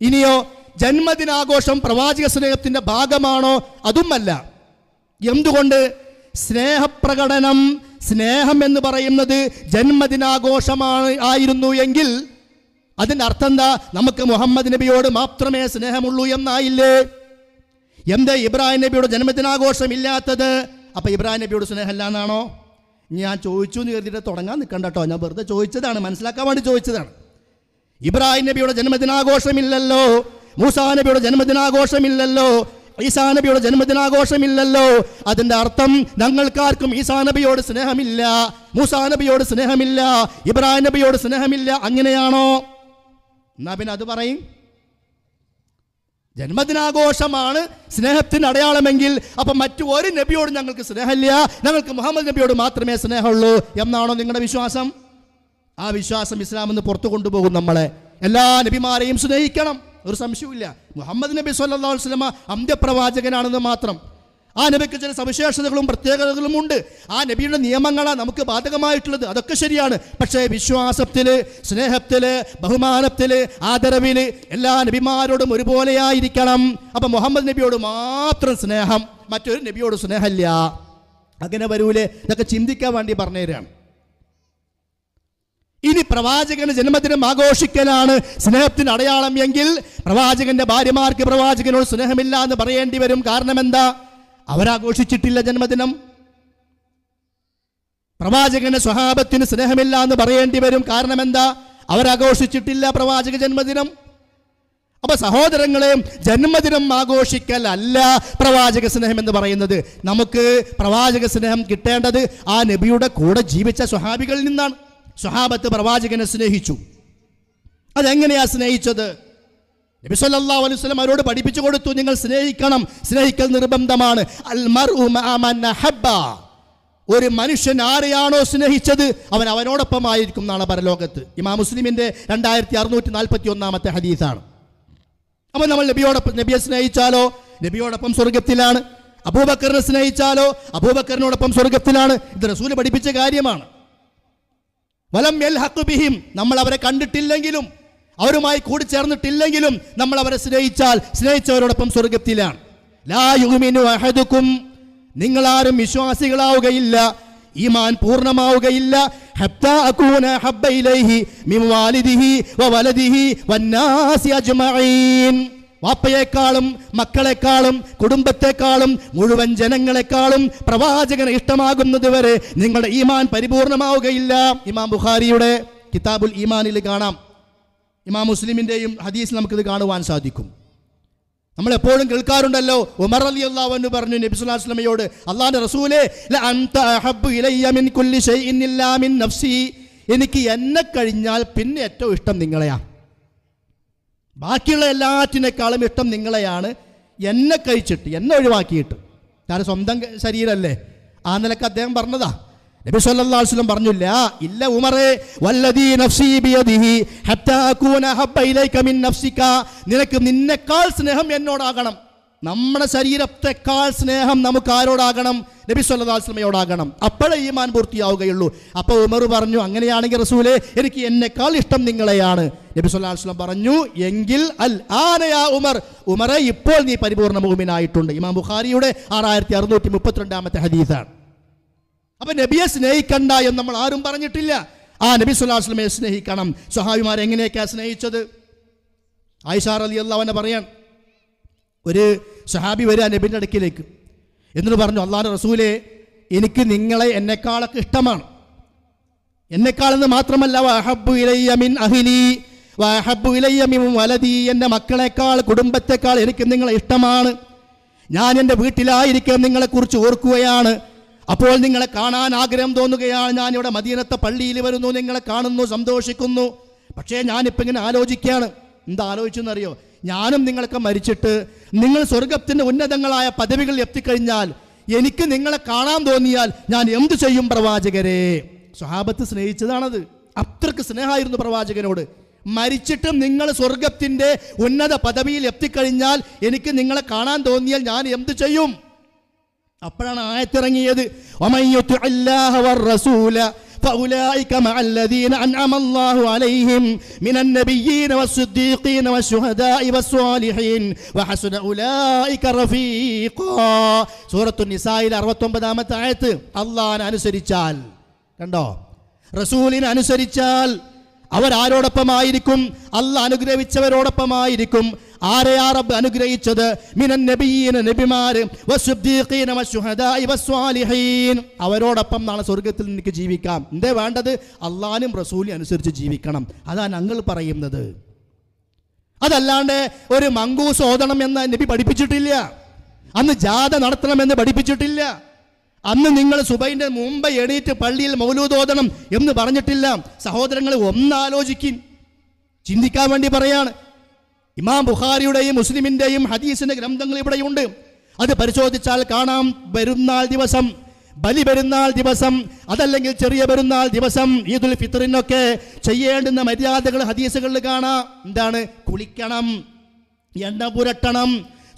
ഇനിയോ ജന്മദിനാഘോഷം പ്രവാചക സ്നേഹത്തിന്റെ ഭാഗമാണോ? അതുമല്ല. എന്തുകൊണ്ട്? സ്നേഹപ്രകടനം സ്നേഹം എന്ന് പറയുന്നത് ജന്മദിനാഘോഷമാണ് ആയിരുന്നു എങ്കിൽ അതിന്റെ അർത്ഥം എന്താ? നമുക്ക് മുഹമ്മദ് നബിയോട് മാത്രമേ സ്നേഹമുള്ളൂ എന്നായില്ലേ? എന്താ ഇബ്രാഹിം നബിയുടെ ജന്മദിനാഘോഷം ഇല്ലാത്തത്? അപ്പൊ ഇബ്രാഹിം നബിയോട് സ്നേഹമല്ല എന്നാണോ? ഞാൻ ചോദിച്ചു എന്ന് കരുതിയിട്ട് തുടങ്ങാൻ നിൽക്കണ്ട കേട്ടോ. ഞാൻ വെറുതെ ചോദിച്ചതാണ്. മനസ്സിലാക്കാൻ വേണ്ടി ചോദിച്ചതാണ്. ഇബ്രാഹിം നബിയുടെ ജന്മദിനാഘോഷമില്ലല്ലോ. മൂസാ നബിയുടെ ജന്മദിനാഘോഷമില്ലല്ലോ. ഈസാ നബിയുടെ ജന്മദിനാഘോഷമില്ലല്ലോ. അതിന്റെ അർത്ഥം ഞങ്ങൾക്കാർക്കും ഈസാ നബിയോട് സ്നേഹമില്ല മൂസാ നബിയോട് സ്നേഹമില്ല ഇബ്രാഹിം നബിയോട് സ്നേഹമില്ല. അങ്ങനെയാണോ? എന്നാ പിന്നെ അത് പറയും. ജന്മദിനാഘോഷമാണ് സ്നേഹത്തിന് അടയാളമെങ്കിൽ അപ്പം മറ്റു ഒരു നബിയോട് ഞങ്ങൾക്ക് സ്നേഹമില്ല. ഞങ്ങൾക്ക് മുഹമ്മദ് നബിയോട് മാത്രമേ സ്നേഹമുള്ളൂ. എന്നാണോ നിങ്ങളുടെ വിശ്വാസം? ആ വിശ്വാസം ഇസ്ലാം എന്ന് പുറത്തു കൊണ്ടുപോകും നമ്മളെ. എല്ലാ നബിമാരെയും സ്നേഹിക്കണം. ഒരു സംശയവുമില്ല. മുഹമ്മദ് നബി സല്ലാ വസ്ലമ അന്ത്യപ്രവാചകനാണെന്ന് മാത്രം. ആ നബിക്ക് ചില സവിശേഷതകളും പ്രത്യേകതകളും ഉണ്ട്. ആ നബിയുടെ നിയമങ്ങളാണ് നമുക്ക് ബാധകമായിട്ടുള്ളത്. അതൊക്കെ ശരിയാണ്. പക്ഷേ വിശ്വാസത്തിൽ സ്നേഹത്തിൽ ബഹുമാനത്തിൽ ആദരവിൽ എല്ലാ നബിമാരോടും ഒരുപോലെയായിരിക്കണം. അപ്പം മുഹമ്മദ് നബിയോട് മാത്രം സ്നേഹം മറ്റൊരു നബിയോട് സ്നേഹമില്ല. അങ്ങനെ വരൂലേ? ഇതൊക്കെ ചിന്തിക്കാൻ വേണ്ടി പറഞ്ഞുതരാണ്. ഇനി പ്രവാചകന് ജന്മദിനം ആഘോഷിക്കലാണ് സ്നേഹത്തിന് അടയാളം എങ്കിൽ പ്രവാചകന്റെ ഭാര്യമാർക്ക് പ്രവാചകനോട് സ്നേഹമില്ല എന്ന് പറയേണ്ടി വരും. കാരണം എന്താ? അവരാഘോഷിച്ചിട്ടില്ല ജന്മദിനം. പ്രവാചകന്റെ സ്വഭാവത്തിന് സ്നേഹമില്ല എന്ന് പറയേണ്ടി വരും. കാരണം എന്താ? അവരാഘോഷിച്ചിട്ടില്ല പ്രവാചക ജന്മദിനം. അപ്പൊ സഹോദരങ്ങളെ ജന്മദിനം ആഘോഷിക്കൽ അല്ല പ്രവാചക സ്നേഹം എന്ന് പറയുന്നത്. നമുക്ക് പ്രവാചക സ്നേഹം കിട്ടേണ്ടത് ആ നബിയുടെ കൂടെ ജീവിച്ച സ്വഹാബികളിൽ നിന്നാണ്. സ്വഹാബത്ത് പ്രവാചകനെ സ്നേഹിച്ചു. അതെങ്ങനെയാ സ്നേഹിച്ചത്? നബി അലൈഹി വസല്ലം അവരോട് പഠിപ്പിച്ചു കൊടുത്തു നിങ്ങൾ സ്നേഹിക്കണം സ്നേഹിക്കൽ നിർബന്ധമാണ്. ഒരു മനുഷ്യൻ ആരെയാണോ സ്നേഹിച്ചത് അവൻ അവനോടൊപ്പം ആയിരിക്കും നാളെ പരലോകത്ത്. ഇമാ മുസ്ലിമിന്റെ രണ്ടായിരത്തി അറുന്നൂറ്റി നാൽപ്പത്തി ഒന്നാമത്തെ ഹദീസാണ്. അപ്പോൾ നമ്മൾ നബിയോടൊപ്പം നബിയെ സ്നേഹിച്ചാലോ? നബിയോടൊപ്പം സ്വർഗത്തിലാണ് അബൂബക്കറിനെ സ്നേഹിച്ചാലോ? അബൂബക്കറിനോടൊപ്പം സ്വർഗത്തിലാണ് ഇത് റസൂൽ പഠിപ്പിച്ച കാര്യമാണ്. വലം യൽ ബിഹിം നമ്മൾ അവരെ കണ്ടിട്ടില്ലെങ്കിലും അവരുമായി കൂടി ചേർന്നിട്ടില്ലെങ്കിലും നമ്മൾ അവരെ സ്നേഹിച്ചാൽ സ്നേഹിച്ചവരോടൊപ്പം സ്വർഗത്തിലാണ് ലാ യുമിനു അഹദുക്കും നിങ്ങളാരും വിശ്വാസികളാവുകയില്ല ഈമാൻ പൂർണമാവുകയില്ല. ഹബ്ബ ഇലൈഹി മിൻ വാലിദിഹി വന്നാസി അജ്മഈൻ. വാപ്പയെക്കാളും മക്കളെക്കാളും കുടുംബത്തെക്കാളും മുഴുവൻ ജനങ്ങളെക്കാളും പ്രവാചകൻ ഇഷ്ടമാകുന്നത് വരെ നിങ്ങളുടെ ഈമാൻ പരിപൂർണമാവുകയില്ല. ഇമാം ബുഖാരിയുടെ കിതാബുൽ ഈമാനിൽ കാണാം. ഇമാം മുസ്ലിമിന്റെയും ഹദീസ് നമുക്കിത് കാണുവാൻ സാധിക്കും. നമ്മൾ എപ്പോഴും കേൾക്കാറുണ്ടല്ലോ ഉമർ അലി അള്ളാഹു എന്ന് പറഞ്ഞു നബി സുല്ലാ വസ്ലമയോട് അള്ളാന്റെ റസൂലേ "ല അൻത അഹബ്ബു മിൻ കുല്ലി ഷൈഇൻ ഇല്ലാ മിൻ നഫ്സി. എനിക്ക് എന്നെ കഴിഞ്ഞാൽ പിന്നെ ഏറ്റവും ഇഷ്ടം നിങ്ങളെയാ. ബാക്കിയുള്ള എല്ലാറ്റിനേക്കാളും ഇഷ്ടം നിങ്ങളെയാണ്. എന്നെ കഴിച്ചിട്ട് എന്നെ ഒഴിവാക്കിയിട്ട്. കാരണം സ്വന്തം ശരീരമല്ലേ ആ നിലയ്ക്ക് അദ്ദേഹം പറഞ്ഞതാ. നബി സല്ലല്ലാഹു അലൈഹി വസല്ലം പറഞ്ഞു "ലാ, ഇല്ല ഉമറേ വല്ലദീ ഹത്താ ഹബ്ബ ഇലൈക മിൻ നഫ്സിക. നിനക്ക് നിന്നെക്കാൾ സ്നേഹം എന്നോടാകണം. നമ്മുടെ ശരീരത്തെക്കാൾ സ്നേഹം നമുക്ക് ആരോടാകണം നബി സ്വല്ലാസ്ലമയോടാകണം അപ്പോഴേ ഈമാൻ പൂർത്തിയാവുകയുള്ളൂ. അപ്പോൾ ഉമർ പറഞ്ഞു അങ്ങനെയാണെങ്കിൽ റസൂലെ എനിക്ക് എന്നെക്കാൾ ഇഷ്ടം നിങ്ങളെയാണ്. നബി സ്വല്ലാസ്ലം പറഞ്ഞു എങ്കിൽ അൽ ആനയാ ഉമർ. ഉമറെ ഇപ്പോൾ നീ പരിപൂർണ ഭൂമിനായിട്ടുണ്ട് ഇമാം ബുഖാരിയുടെ ആറായിരത്തി അറുന്നൂറ്റി മുപ്പത്തിരണ്ടാമത്തെ ഹദീസാണ്. അപ്പൊ നബിയെ സ്നേഹിക്കണ്ട എന്ന് നമ്മൾ ആരും പറഞ്ഞിട്ടില്ല. ആ നബി സ്വല്ലാസ്ലമയെ സ്നേഹിക്കണം. സ്വഹാബിമാരെ എങ്ങനെയൊക്കെയാ സ്നേഹിച്ചത്? ആയിഷാർ അലി അള്ളാവനെ പറയാൻ ഒരു സഹാബി വരിക നബിന്റെ അടുക്കിലേക്ക്. എന്നിട്ട് പറഞ്ഞു അള്ളാഹു റസൂലെ എനിക്ക് നിങ്ങളെ എന്നെക്കാളൊക്കെ ഇഷ്ടമാണ്. എന്നെക്കാളെന്ന് മാത്രമല്ല വഹബു ഇലയ്യ മിൻ അഹിലി വഹബ്ബു ഇലയ്യ മിൻ വലതി എന്റെ മക്കളെക്കാൾ കുടുംബത്തെക്കാൾ എനിക്ക് നിങ്ങളെ ഇഷ്ടമാണ്. ഞാൻ എന്റെ വീട്ടിലായിരിക്കാൻ നിങ്ങളെക്കുറിച്ച് ഓർക്കുകയാണ്. അപ്പോൾ നിങ്ങളെ കാണാൻ ആഗ്രഹം തോന്നുകയാണ്. ഞാൻ ഇവിടെ മദീനത്തെ പള്ളിയിൽ വരുന്നു നിങ്ങളെ കാണുന്നു സന്തോഷിക്കുന്നു. പക്ഷേ ഞാനിപ്പോൾ ഇങ്ങനെ ആലോചിക്കുകയാണ്. എന്താ ആലോചിച്ചെന്നറിയോ? ഞാനും നിങ്ങളൊക്കെ മരിച്ചിട്ട് നിങ്ങൾ സ്വർഗത്തിന്റെ ഉന്നതങ്ങളായ പദവികൾ എത്തിക്കഴിഞ്ഞാൽ എനിക്ക് നിങ്ങളെ കാണാൻ തോന്നിയാൽ ഞാൻ എന്തു ചെയ്യും പ്രവാചകരെ? സ്വഹാബത്ത് സ്നേഹിച്ചതാണത്. അത്രയ്ക്ക് സ്നേഹമായിരുന്നു പ്രവാചകനോട്. മരിച്ചിട്ടും നിങ്ങൾ സ്വർഗത്തിന്റെ ഉന്നത പദവിയിൽ എത്തിക്കഴിഞ്ഞാൽ എനിക്ക് നിങ്ങളെ കാണാൻ തോന്നിയാൽ ഞാൻ എന്തു ചെയ്യും? അപ്പോഴാണ് ആയത്തിറങ്ങിയത്. "വമൻ യുതി അല്ലാഹ റസൂല فأولئك مع الذين أنعم الله عليهم من النبيين والصديقين والشهداء والصالحين وحسن أولئك رفيقا സൂറത്തു നിസായിൽ അറുപത്തൊമ്പതാമത്തെ ആയത്ത് അള്ളാഹിനെ അനുസരിച്ചാൽ കണ്ടോ റസൂലിനെ അനുസരിച്ചാൽ അവരാരോടൊപ്പമായിരിക്കും അല്ല അനുഗ്രഹിച്ചവരോടൊപ്പമായിരിക്കും ആരെയാ റബ്ബ് അനുഗ്രഹിച്ചത്? നബിയീന അവരോടൊപ്പം നാളെ സ്വർഗത്തിൽ നിനക്ക് ജീവിക്കാം. എന്തേ വേണ്ടത്? അള്ളാനും റസൂലിനും അനുസരിച്ച് ജീവിക്കണം. അതാ ഞങ്ങൾ പറയുന്നത്. അതല്ലാണ്ട് ഒരു മങ്കൂസ് ഓതണം എന്ന് നബി പഠിപ്പിച്ചിട്ടില്ല. അന്ന് ജാഥ നടത്തണമെന്ന് പഠിപ്പിച്ചിട്ടില്ല. അന്ന് നിങ്ങൾ സുബൈന്റെ മുമ്പ് എണീറ്റ് പള്ളിയിൽ മൗലൂദ് ഓതണം എന്ന് പറഞ്ഞിട്ടില്ല. സഹോദരങ്ങൾ ഒന്നാലോചിക്കും. ചിന്തിക്കാൻ വേണ്ടി പറയാണ്. ഇമാം ബുഖാരിയുടെയും മുസ്ലിമിന്റെയും ഹദീസിന്റെ ഗ്രന്ഥങ്ങൾ ഇവിടെയുണ്ട്. അത് പരിശോധിച്ചാൽ കാണാം പെരുന്നാൾ ദിവസം ബലി പെരുന്നാൾ ദിവസം അതല്ലെങ്കിൽ ചെറിയ പെരുന്നാൾ ദിവസം ഈദുൽ ഫിത്തറിനൊക്കെ ചെയ്യേണ്ടുന്ന മര്യാദകൾ ഹദീസുകളിൽ കാണാം. എന്താണ്? കുളിക്കണം എണ്ണ പുരട്ടണം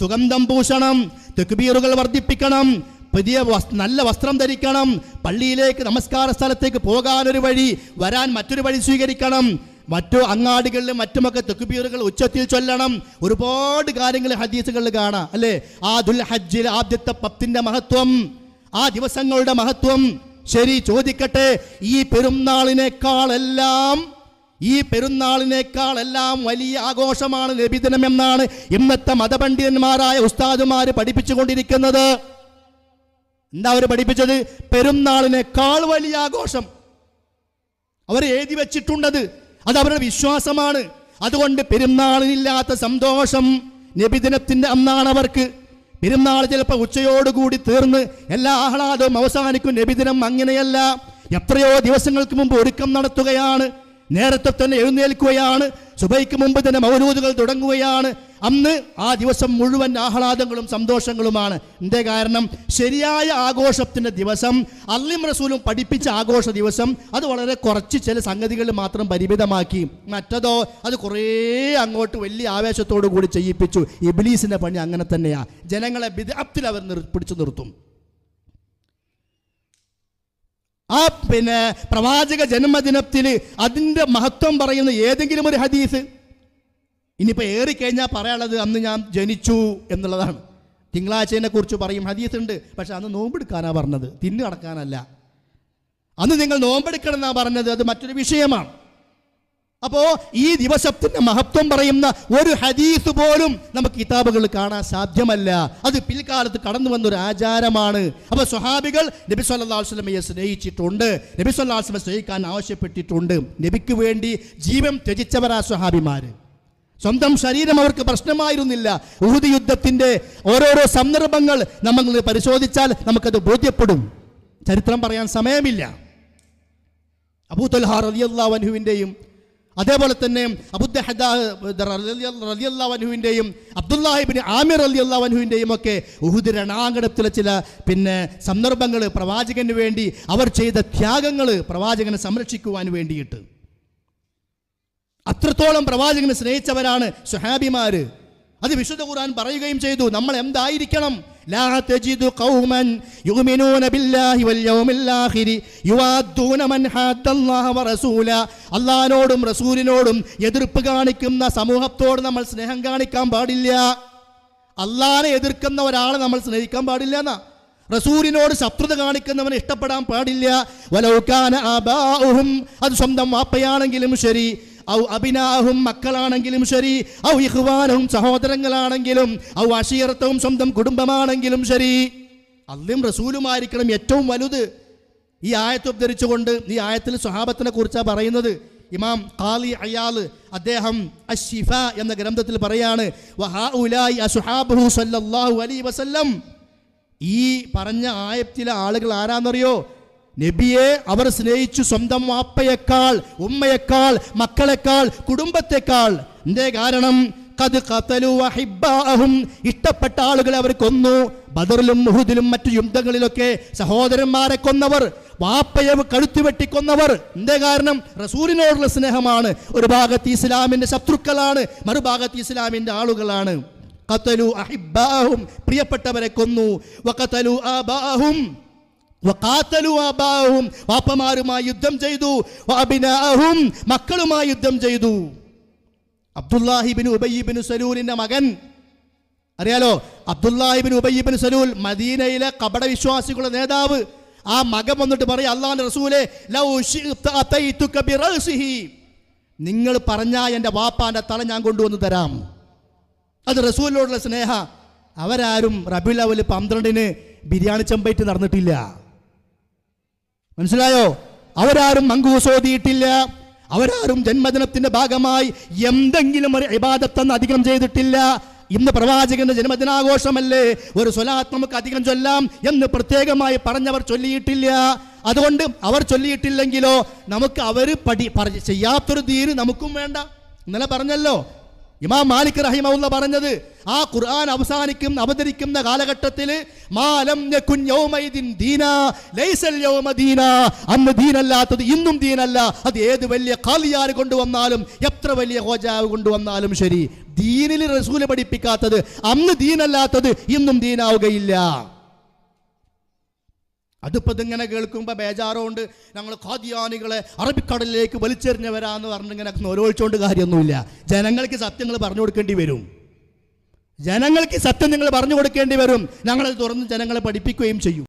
സുഗന്ധം പൂശണം തെക്കുബീറുകൾ വർദ്ധിപ്പിക്കണം പുതിയ നല്ല വസ്ത്രം ധരിക്കണം പള്ളിയിലേക്ക് നമസ്കാര സ്ഥലത്തേക്ക് പോകാനൊരു വഴി വരാൻ മറ്റൊരു വഴി സ്വീകരിക്കണം. മറ്റു അങ്ങാടികളിൽ മറ്റുമൊക്കെ തെക്കുപീറുകൾ ഉച്ചത്തിൽ ചൊല്ലണം. ഒരുപാട് കാര്യങ്ങൾ ഹദീസുകളിൽ കാണാം അല്ലേ? ആ ദുൽ ഹജ്ജിൽ ആദ്യത്തെ പത്തിന്റെ മഹത്വം ആ ദിവസങ്ങളുടെ മഹത്വം. ശരി ചോദിക്കട്ടെ ഈ പെരുന്നാളിനേക്കാളെല്ലാം ഈ പെരുന്നാളിനേക്കാളെല്ലാം വലിയ ആഘോഷമാണ് നബിദിനം എന്നാണ് ഇന്നത്തെ മതപണ്ഡിതന്മാരായ ഉസ്താദുമാർ പഠിപ്പിച്ചുകൊണ്ടിരിക്കുന്നത്. എന്താ അവർ പഠിപ്പിച്ചത്? പെരുന്നാളിനേക്കാൾ വലിയ ആഘോഷം. അവർ എഴുതി വെച്ചിട്ടുണ്ടത്. അത് അവരുടെ വിശ്വാസമാണ്. അതുകൊണ്ട് പെരുന്നാളിനില്ലാത്ത സന്തോഷം നബിദിനത്തിന്റെ അന്നാണ് അവർക്ക്. പെരുന്നാൾ ചിലപ്പോൾ ഉച്ചയോടുകൂടി തീർന്ന് എല്ലാ ആഹ്ലാദവും അവസാനിക്കും നബിദിനം അങ്ങനെയല്ല. എത്രയോ ദിവസങ്ങൾക്ക് മുമ്പ് ഒരുക്കം നടത്തുകയാണ്. നേരത്തെ തന്നെ എഴുന്നേൽക്കുകയാണ്. സുബൈക്ക് മുമ്പ് തന്നെ മൗലൂദുകൾ തുടങ്ങുകയാണ്. അന്ന് ആ ദിവസം മുഴുവൻ ആഹ്ലാദങ്ങളും സന്തോഷങ്ങളുമാണ്. എന്തേ കാരണം? ശരിയായ ആഘോഷത്തിന്റെ ദിവസം അള്ളിം റസൂലും പഠിപ്പിച്ച ആഘോഷ ദിവസം അത് വളരെ കുറച്ച് ചില സംഗതികളിൽ മാത്രം പരിമിതമാക്കി. മറ്റതോ അത് കുറേ അങ്ങോട്ട് വലിയ ആവേശത്തോടു കൂടി ചെയ്യിപ്പിച്ചു. ഇബ്ലീസിന്റെ പണി അങ്ങനെ തന്നെയാണ് ജനങ്ങളെ വിദഗ്ധത്തിൽ അവർ നിർ പിടിച്ചു നിർത്തും. ആ പിന്നെ പ്രവാചക ജന്മദിനത്തിൽ അതിന്റെ മഹത്വം പറയുന്ന ഏതെങ്കിലും ഒരു ഹദീസ്? ഇനിയിപ്പോൾ ഏറിക്കഴിഞ്ഞാൽ പറയാനുള്ളത് അന്ന് ഞാൻ ജനിച്ചു എന്നുള്ളതാണ്. തിങ്കളാഴ്ചയെ കുറിച്ച് പറയും. ഹദീസ് ഉണ്ട് പക്ഷെ അന്ന് നോമ്പെടുക്കാനാണ് പറഞ്ഞത്. തിന്നു കടക്കാനല്ല. അന്ന് നിങ്ങൾ നോമ്പെടുക്കണം എന്നാണ് പറഞ്ഞത്. അത് മറ്റൊരു വിഷയമാണ്. അപ്പോ ഈ ദിവസത്തിന്റെ മഹത്വം പറയുന്ന ഒരു ഹദീസ് പോലും നമുക്ക് കിതാബുകളിൽ കാണാൻ സാധ്യമല്ല. അത് പിൽക്കാലത്ത് കടന്നു വന്ന ഒരു ആചാരമാണ്. അപ്പൊ സ്വഹാബികൾ നബി സല്ലല്ലാഹു അലൈഹി വസല്ലമയെ സ്നേഹിച്ചിട്ടുണ്ട്. നബി അലൈഹി വസല്ലമയെ സ്നേഹിക്കാൻ ആവശ്യപ്പെട്ടിട്ടുണ്ട്. നബിക്ക് വേണ്ടി ജീവൻ ത്യജിച്ചവരാ സ്വഹാബിമാര്. സ്വന്തം ശരീരം അവർക്ക് പ്രശ്നമായിരുന്നില്ല. ഊഹുദ് യുദ്ധത്തിന്റെ ഓരോരോ സന്ദർഭങ്ങൾ നമ്മൾ പരിശോധിച്ചാൽ നമുക്കത് ബോധ്യപ്പെടും. ചരിത്രം പറയാൻ സമയമില്ല. അബൂതൽഹാർ അലിയല്ലാ റലിയല്ലാവൻഹുവിന്റെയും അതേപോലെ തന്നെ അബുദ്ദഹദാഹുവിന്റെയും അബ്ദുല്ലാഹിബിൻ ആമിർ അലി അള്ളാഹുവിന്റെയും ഒക്കെ ഉഹുദ് രണാങ്കണത്തിലെ ചില പിന്നെ സന്ദർഭങ്ങൾ പ്രവാചകന് വേണ്ടി അവർ ചെയ്ത ത്യാഗങ്ങൾ പ്രവാചകനെ സംരക്ഷിക്കുവാൻ വേണ്ടിയിട്ട്. അത്രത്തോളം പ്രവാചകനെ സ്നേഹിച്ചവരാണ് സുഹാബിമാര് അത് വിശുദ്ധ ഖുർആൻ പറയുകയും ചെയ്തു നമ്മൾ എന്തായിരിക്കണം? ലാ തജിദു ഖൗമൻ യുമിനൂന ബില്ലാഹി വൽ യൗമിൽ ആഖിരി യുവാദ്ദൂന മൻ ഹാദ്ദല്ലാഹ വറസൂല അള്ളാഹിനോടും റസൂലിനോടും എതിർപ്പ് കാണിക്കുന്ന സമൂഹത്തോട് നമ്മൾ സ്നേഹം കാണിക്കാൻ പാടില്ല. അള്ളാഹിനെ എതിർക്കുന്ന ഒരാളെ നമ്മൾ സ്നേഹിക്കാൻ പാടില്ല എന്നാ. റസൂലിനോട് ശത്രുത കാണിക്കുന്നവനെ ഇഷ്ടപ്പെടാൻ പാടില്ല. വലൗക്കാന ആബാഉഹും അത് സ്വന്തം വാപ്പയാണെങ്കിലും ശരി. ഔ അഭിനാഹും മക്കളാണെങ്കിലും ശരി ഔ ഇഹ്വാനും സഹോദരങ്ങളാണെങ്കിലും ഔ അഷീർത്തവും സ്വന്തം കുടുംബമാണെങ്കിലും ശരി. അല്ലും റസൂലുമായിരിക്കണം ഏറ്റവും വലുത്. ഈ ആയത്ത് ഉദ്ധരിച്ചുകൊണ്ട് ഈ ആയത്തിൽ സ്വഹാബത്തിനെ കുറിച്ചാണ് പറയുന്നത്. ഇമാം ഖാലി അയാൾ അദ്ദേഹം അഷിഫ എന്ന ഗ്രന്ഥത്തിൽ പറയാണ് ഈ പറഞ്ഞ ആയത്തിലെ ആളുകൾ ആരാന്നറിയോ? നബിയെ അവർ സ്നേഹിച്ചു സ്വന്തം വാപ്പയേക്കാൾ ഉമ്മയേക്കാൾ മക്കളെക്കാൾ കുടുംബത്തെക്കാൾ. എന്തേ കാരണം? ഇഷ്ടപ്പെട്ട ആളുകളെ അവർ കൊന്നു. ബദറിലും മുഹുദിലും മറ്റു യുദ്ധങ്ങളിലൊക്കെ സഹോദരന്മാരെ കൊന്നവർ വാപ്പയെ കഴുത്തു വെട്ടിക്കൊന്നവർ. എന്തേ കാരണം? റസൂലിനോടുള്ള സ്നേഹമാണ്. ഒരു ഭാഗത്ത് ഇസ്ലാമിന്റെ ശത്രുക്കളാണ് മറുഭാഗത്ത് ഇസ്ലാമിന്റെ ആളുകളാണ്. കത്തലു അഹിബാഹും പ്രിയപ്പെട്ടവരെ കൊന്നു. ആബാഹും ആബാഹും വാപ്പമാരുമായി യുദ്ധം ചെയ്തു. അഭിനാഹും മക്കളുമായി യുദ്ധം ചെയ്തു. അബ്ദുല്ലാഹിബിൻ ഉബയ്യബിൻ സലൂലിന്റെ മകൻ. അറിയാലോ അബ്ദുല്ലാഹിബിൻ ഉബയ്യബിൻ സലൂൽ മദീനയിലെ കപട വിശ്വാസികളുടെ നേതാവ്. ആ മകൻ വന്നിട്ട് പറയും അള്ളാഹ് റസൂലെ നിങ്ങൾ പറഞ്ഞാൽ എന്റെ വാപ്പാന്റെ തല ഞാൻ കൊണ്ടുവന്ന് തരാം. അത് റസൂലിനോടുള്ള സ്നേഹ. അവരാരും റബിൾ അവൽ പന്ത്രണ്ടിന് ബിരിയാണി ചെമ്പൈറ്റ് നടന്നിട്ടില്ല. മനസ്സിലായോ? അവരാരും മങ്കൂസോതിയിട്ടില്ല അവരാരും ജന്മദിനത്തിന്റെ ഭാഗമായി എന്തെങ്കിലും ഒരു ഇബാദത്തെന്ന് അധികം ചെയ്തിട്ടില്ല. ഇന്ന് പ്രവാചകന്റെ ജന്മദിനാഘോഷമല്ലേ? ഒരു സ്വലാത്ത് നമുക്ക് അധികം ചൊല്ലാം എന്ന് പ്രത്യേകമായി പറഞ്ഞവർ ചൊല്ലിയിട്ടില്ല. അതുകൊണ്ട് അവർ ചൊല്ലിയിട്ടില്ലെങ്കിലോ? നമുക്ക് അവർ പഠി ചെയ്യാത്തൊരു തീര് നമുക്കും വേണ്ട. ഇന്നലെ പറഞ്ഞല്ലോ ഇമാം മാലിക് റഹിമ പറഞ്ഞത് ആ ഖുർആൻ അവസാനിക്കും അവതരിക്കുന്ന കാലഘട്ടത്തിൽ മാലം അന്ന് ദീനല്ലാത്തത് ഇന്നും ദീനല്ല. അത് ഏത് വലിയ കാലിയാർ കൊണ്ടുവന്നാലും എത്ര വലിയ ഹോജാവ് കൊണ്ടുവന്നാലും ശരി ദീനിൽ റസൂൽ പഠിപ്പിക്കാത്തത് അന്ന് ദീനല്ലാത്തത് ഇന്നും ദീനാവുകയില്ല. അതിപ്പോൾ ഇങ്ങനെ കേൾക്കുമ്പോൾ ബേജാറുകൊണ്ട് ഞങ്ങൾ ഖാദിയാനികളെ അറബിക്കടലിലേക്ക് വലിച്ചെറിഞ്ഞവരാന്ന് പറഞ്ഞിങ്ങനെ ഓരോഴിച്ചുകൊണ്ട് കാര്യമൊന്നുമില്ല. ജനങ്ങൾക്ക് സത്യങ്ങൾ പറഞ്ഞു കൊടുക്കേണ്ടി വരും. ജനങ്ങൾക്ക് സത്യം നിങ്ങൾ പറഞ്ഞു കൊടുക്കേണ്ടി വരും. ഞങ്ങളത് തുറന്ന് ജനങ്ങളെ പഠിപ്പിക്കുകയും ചെയ്യും.